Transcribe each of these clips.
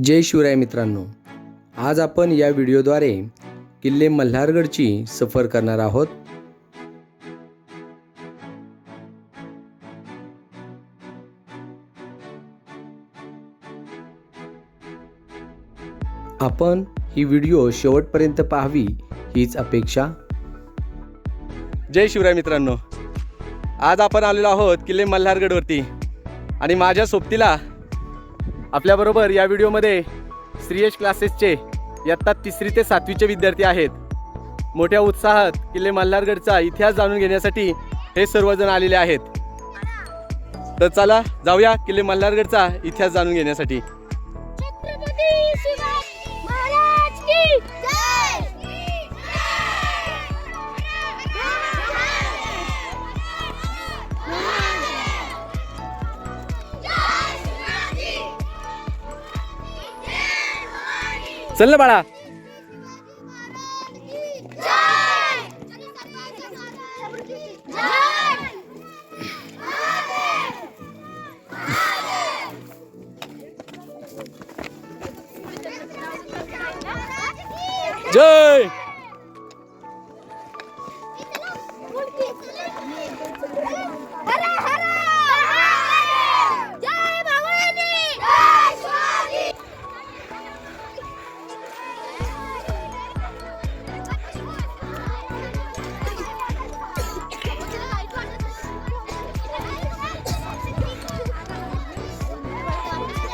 जय शिवराय मित्रांनो. आज आपण या व्हिडिओद्वारे किल्ले मल्हारगडची सफर करणार आहोत. आपण ही व्हिडिओ शेवटपर्यंत पाहावी हीच अपेक्षा. जय शिवराय मित्रांनो. आज आपण आलेलो आहोत किल्ले मल्हारगडवरती. आणि माझ्या सोबतीला आपल्याबरोबर या व्हिडिओमध्ये श्रीयश क्लासेसचे इयत्ता तिसरी ते सातवीचे विद्यार्थी आहेत. मोठ्या उत्साहात किल्ले मल्हारगडचा इतिहास जाणून घेण्यासाठी हे सर्वजण आलेले आहेत. तर चला जाऊया किल्ले मल्हारगडचा इतिहास जाणून घेण्यासाठी. चल ना बाळा.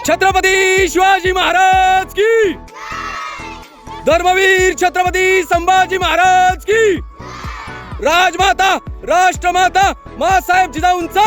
छत्रपती शिवाजी महाराज की! धर्मवीर छत्रपती संभाजी महाराज की! राजमाता राष्ट्रमाता मासाहेब जिजाऊंचा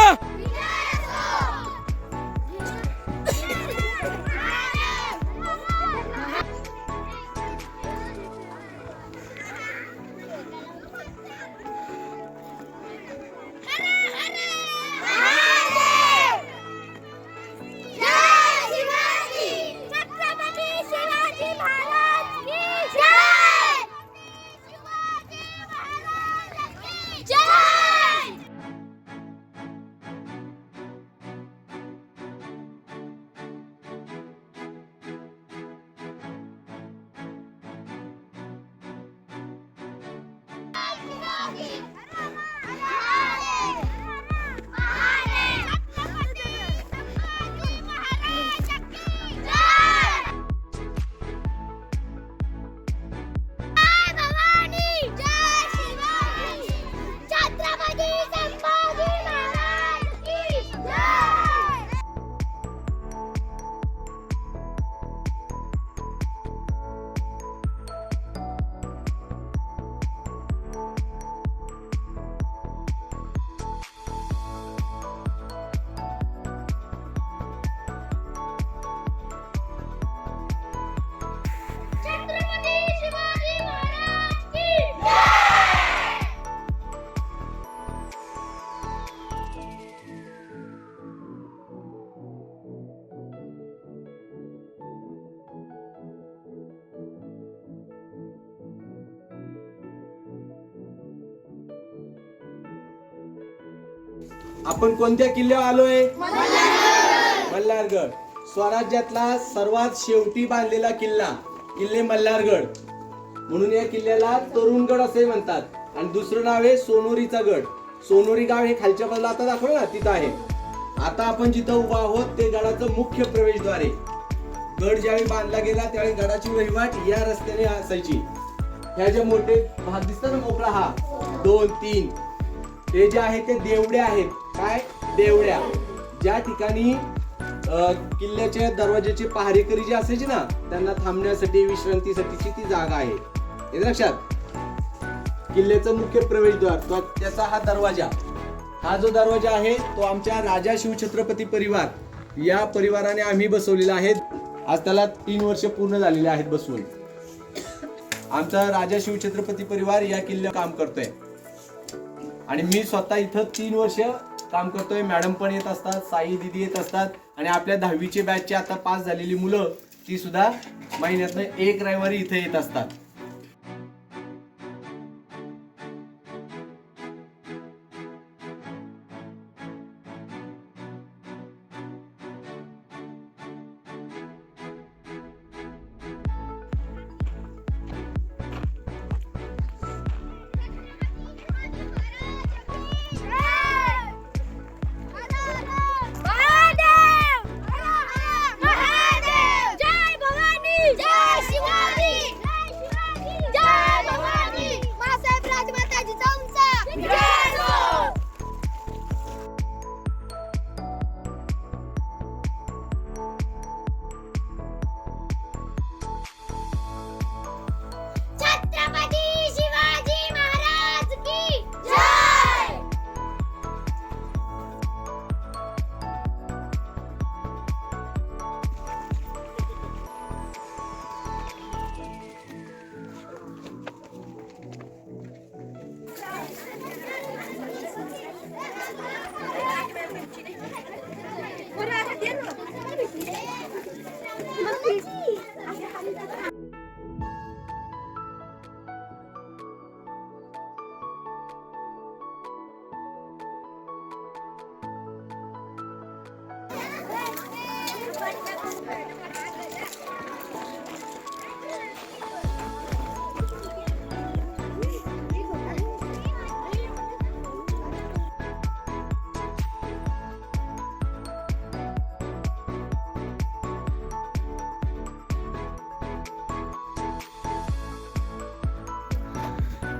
आपण कोणत्या किल्ल्यावर आलोय? मल्हारगड. स्वराज्यातला सर्वात शेवटी बांधलेला किल्ला किल्ले मल्हारगड. म्हणून या किल्ल्याला तरुणगड असे म्हणतात. आणि दुसरं नाव आहे सोनोरीचा गड. सोनोरी गाव हे खालच्या बाजूला आता दाखवलं ना तिथं आहे. आता आपण जिथं उभा आहोत ते गडाचं मुख्य प्रवेशद्वार गड ज्यावेळी बांधला गेला त्यावेळी गडाची वहिवाट या रस्त्याने असायची. ह्या जे मोठे भाग दिसतात ना मोकळा हा. दोन तीन. हे जे आहे ते देवड्या आहेत. काय? देवड्या ज्या ठिकाणी किल्ल्याच्या दरवाज्याचे पहारेकरी जे असायचे ना त्यांना थांबण्यासाठी विश्रांतीसाठीची ती जागा आहे. हे लक्षात? किल्ल्याचं मुख्य प्रवेशद्वार तो त्याचा हा दरवाजा. हा जो दरवाजा आहे तो आमच्या राजा शिवछत्रपती परिवार. या परिवाराने आम्ही बसवलेला आहे. आज त्याला तीन वर्ष पूर्ण झालेले आहेत बसवून. आमचा राजा शिवछत्रपती परिवार या किल्ल्यावर काम करतोय. आणि मी स्वतः इथं तीन वर्ष काम करतोय. मॅडम पण येत असतात साई दिदी येत असतात आणि आपल्या दहावीचे बॅचचे आता पास झालेली मुलं ती सुद्धा महिन्यातनं एक रविवारी इथे येत असतात.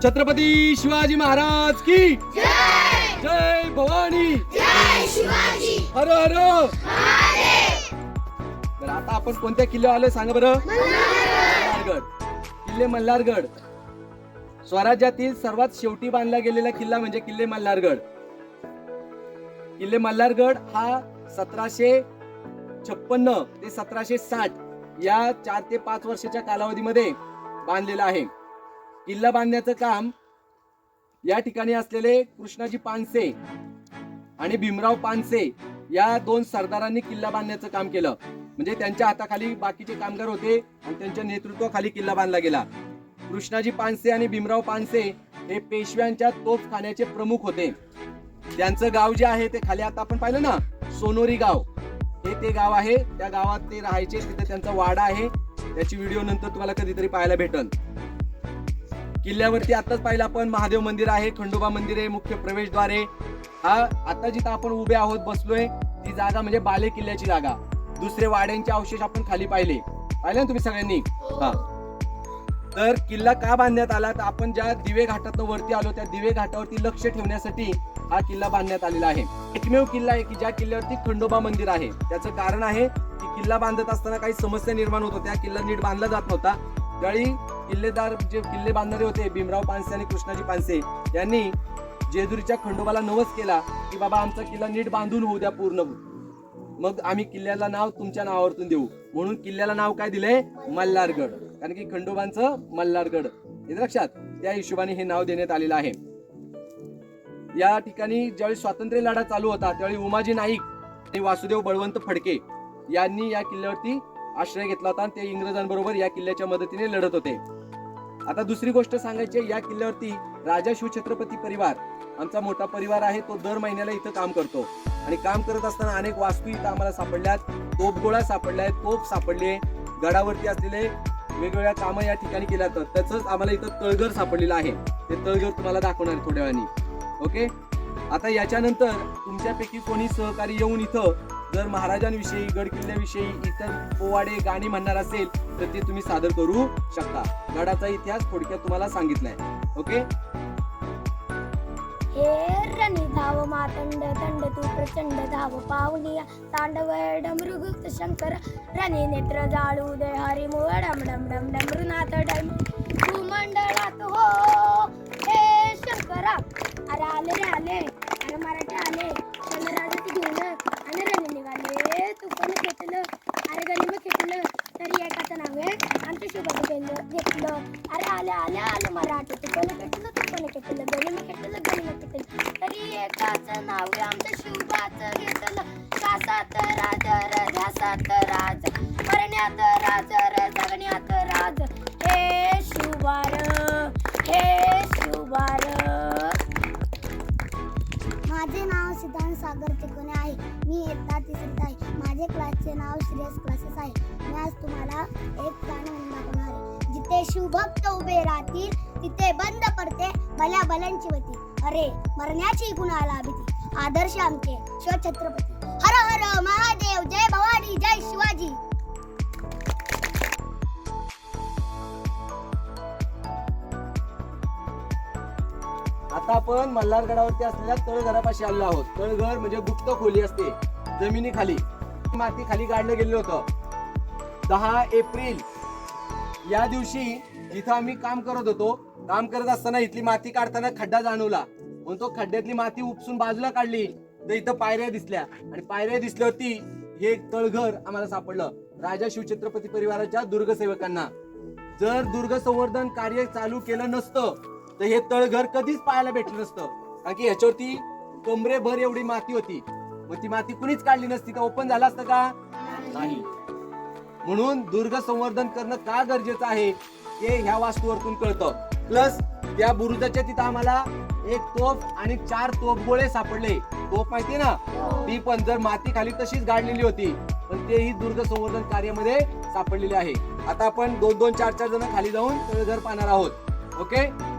छत्रपती शिवाजी महाराज की जय भवानी. हर हर. बरं आता आपण कोणत्या किल्ल्यावर आलोय सांगा बरं? मल्हारगड. किल्ले मल्हारगड. स्वराज्यातील सर्वात शेवटी बांधला गेलेला किल्ला म्हणजे किल्ले मल्हारगड. किल्ले मल्हारगड हा सतराशे छप्पन्न ते सतराशे साठ या चार ते पाच वर्षाच्या कालावधीमध्ये बांधलेला आहे. किल्ला बांधण्याचं काम या ठिकाणी असलेले कृष्णाजी पानसे आणि भीमराव पानसे या दोन सरदारांनी किल्ला बांधण्याचं काम केलं. म्हणजे त्यांच्या हाताखाली बाकीचे कामगार होते आणि त्यांच्या नेतृत्वाखाली किल्ला बांधला गेला. कृष्णाजी पानसे आणि भीमराव पानसे हे पेशव्यांच्या तोफखान्याचे प्रमुख होते. त्यांचं गाव जे आहे ते खाली आता आपण पाहिलं ना सोनोरी गाव. हे ते गाव आहे. त्या गावात ते राहायचे. तिथे त्यांचा वाडा आहे. त्याची व्हिडिओ नंतर तुम्हाला कधीतरी पाहायला भेटल. किल्ल्यावरती आताच पाहिलं आपण महादेव मंदिर आहे खंडोबा मंदिर आहे मुख्य प्रवेशद्वारे हा आता जिथं आपण उभे आहोत बसलोय ती जागा म्हणजे बाले किल्ल्याची जागा. दुसरे वाड्यांचे अवशेष आपण खाली पाहिले. पाहिले ना तुम्ही सगळ्यांनी? हा. तर किल्ला का बांधण्यात आला? तर आपण ज्या दिवे घाटातनं वरती आलो त्या दिवे घाटावरती लक्ष ठेवण्यासाठी हा किल्ला बांधण्यात आलेला आहे. एकमेव किल्ला आहे की ज्या किल्ल्यावरती खंडोबा मंदिर आहे. त्याचं कारण आहे की किल्ला बांधत असताना काही समस्या निर्माण होत होत्या. किल्ला नीट बांधला जात नव्हता. त्यावेळी किल्लेदार जे किल्ले बांधणारे होते भीमराव पानसे आणि कृष्णाजी पानसे यांनी जेजुरीच्या खंडोबाला नवस केला की बाबा आमचा किल्ला नीट बांधून होऊ द्या पूर्ण. मग आम्ही किल्ल्याला नाव तुमच्या नावावरतून देऊ. म्हणून किल्ल्याला नाव काय दिलंय? मल्हारगड. कारण की खंडोबांचं मल्हारगड. हे लक्षात. त्या हिशोबाने हे नाव देण्यात आलेलं आहे. या ठिकाणी ज्यावेळी स्वातंत्र्य लढा चालू होता त्यावेळी उमाजी नाईक आणि वासुदेव बळवंत फडके यांनी या किल्ल्यावरती आश्रय घेतला होता आणि ते इंग्रजांबरोबर या किल्ल्याच्या मदतीने लढत होते. आता दुसरी गोष्ट सांगायची आहे, या किल्ल्यावरती राजा शिवछत्रपती परिवार आमचा मोठा परिवार आहे तो दर महिन्याला इथं काम करतो. आणि काम करत असताना अनेक वास्तू इथं आम्हाला सापडल्यात. तोफगोळा सापडलाय तोफ सापडले गडावरती असलेले वेगवेगळ्या कामं या ठिकाणी केल्या जातात. तसंच आम्हाला इथं तळघर सापडलेलं आहे. ते तळघर तुम्हाला दाखवणार आहे थोड्या वेळाने. ओके? आता याच्यानंतर तुमच्यापैकी कोणी सहकारी येऊन इथं जर महाराजांविषयी गड किल्ल्याविषयी इतर पोवाडे गाणी म्हणणार असेल तर ते तुम्ही सादर करू शकता. गडाचा इतिहास थोडक्यात तुम्हाला सांगितलाय. ओके? हे रणी धाव मातंड तंड तू प्रचंड धाव पावनिया तांडव मृगुप्त शंकर रणी नेत्र जाळू दे हरी डम डम डम डमरुनाथ डम. भूमंडळात हो हे शंकरा. अरे आले रे आले. अरे मराठी आले. आणि रणी निघाले. तू पण घेतलं? अरे गणिम घेतलं. तरी एकाचं नावे आमच्या शुभाचं केलं घेतलं. अरे आलं आलं आलं मराठी. तू पण घेतलं? तू पण घेतलं? गणिम घेतलं गणिम घेतलं. तरी एकाचं नाव आमच्या शुभाचं घेतलं. कासात राज र तर राज. मरण्यात राज र जगण्यात राज. हे शिवार हे शिवार. माझे नाव सिद्धांत सागर चिकोने आहे. मी इयत्ता तिसरीत आहे. माझे क्लासचे नाव श्रेयस क्लासेस आहे. मी आज तुम्हाला एक गाणं दाखवणार आहे. जिथे शिवभक्त उभे राहतील तिथे बंद पडते भल्या भल्यांची वती. अरे मरण्याची कुणाला भीती. आदर्श आमचे शिवछत्रपती हर हर महादेव जय भवानी जय शिवाजी. आता आपण मल्हारगडावरती असलेल्या तळघरापाशी आलो आहोत. तळघर म्हणजे गुप्त खोली असते जमिनीखाली. माती खाली काढलं गेलेलं होतं. दहा एप्रिल या दिवशी जिथं आम्ही काम करत होतो काम करत असताना इथली माती काढताना खड्डा जाणवला. म्हणून तो खड्ड्यातली माती उपसून बाजूला काढली. तर इथं पायऱ्या दिसल्या. आणि पायऱ्या दिसल्या होती हे तळघर आम्हाला सापडलं. राजा शिवछत्रपती परिवाराच्या दुर्गसेवकांना. जर दुर्ग संवर्धन कार्य चालू केलं नसतं तर हे तळघर कधीच पाहायला भेटलं नसतं. कारण की ह्याच्यावरती कमरेभर एवढी माती होती. मग ती माती कुणीच काढली नसती. तर ओपन झाला असतं का? नाही. म्हणून दुर्ग संवर्धन करणं का गरजेचं आहे हे ह्या वास्तूवरतून कळतं. प्लस त्या बुरुजाच्या तिथं आम्हाला एक तोफ आणि चार तोफगोळे सापडले. तोफ माहिती ना? ती पण जर माती खाली तशीच गाडलेली होती पण तेही दुर्ग संवर्धन कार्यामध्ये सापडलेले आहे. आता आपण दोन दोन चार चार जण खाली जाऊन तळघर पाहणार आहोत. ओके?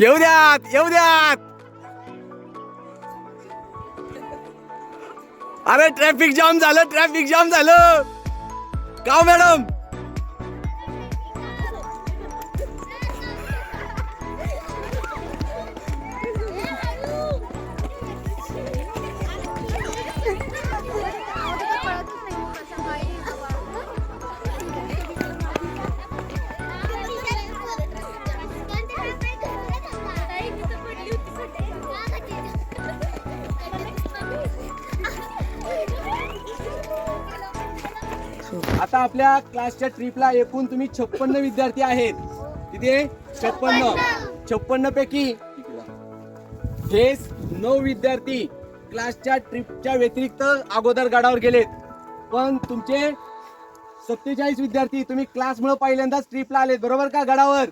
येऊ द्यात येऊ द्यात अरे ट्रॅफिक जाम झालं ट्रॅफिक जाम झालं. का हो, मॅडम आपल्या क्लासच्या ट्रिपला एकूण तुम्ही छप्पन्न विद्यार्थी आहेत. किती आहे छप्पन्न छप्पन्न पैकी हे नऊ विद्यार्थी क्लासच्या ट्रिपच्या व्यतिरिक्त अगोदर गडावर गेलेत. पण तुमचे सत्तेचाळीस विद्यार्थी तुम्ही क्लासमुळे पहिल्यांदाच ट्रिपला आलेत. बरोबर का गडावर?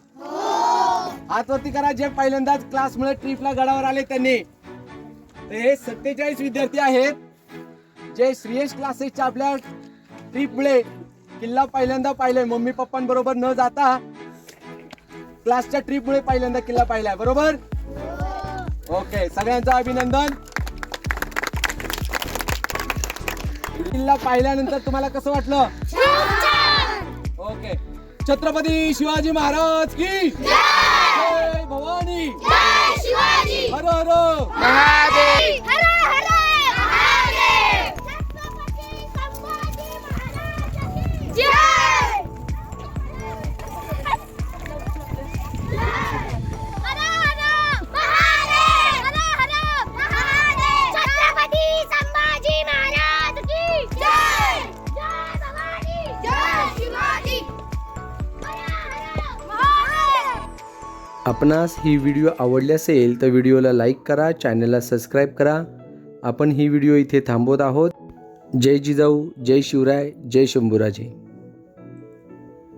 हात वरती करा जे पहिल्यांदाच क्लासमुळे ट्रिपला गडावर आले त्यांनी. तर हे सत्तेचाळीस विद्यार्थी आहेत जे श्रेयश क्लासेसच्या आपल्या ट्रिपमुळे किल्ला पहिल्यांदा पाहिलाय. मम्मी पप्पांबरोबर न जाता क्लासच्या ट्रिपमुळे पहिल्यांदा किल्ला पाहिलाय. बरोबर? ओके सगळ्यांचं अभिनंदन. किल्ला पाहिल्यानंतर तुम्हाला कसं वाटलं? ओके छत्रपती शिवाजी महाराज की? भवानी. हर हर. आपणास ही व्हिडिओ आवडली असेल तर व्हिडिओला लाईक करा चॅनलला सबस्क्राईब करा. आपण ही व्हिडिओ इथे थांबवत आहोत. जय जिजाऊ जय शिवराय जय शंभूराजे.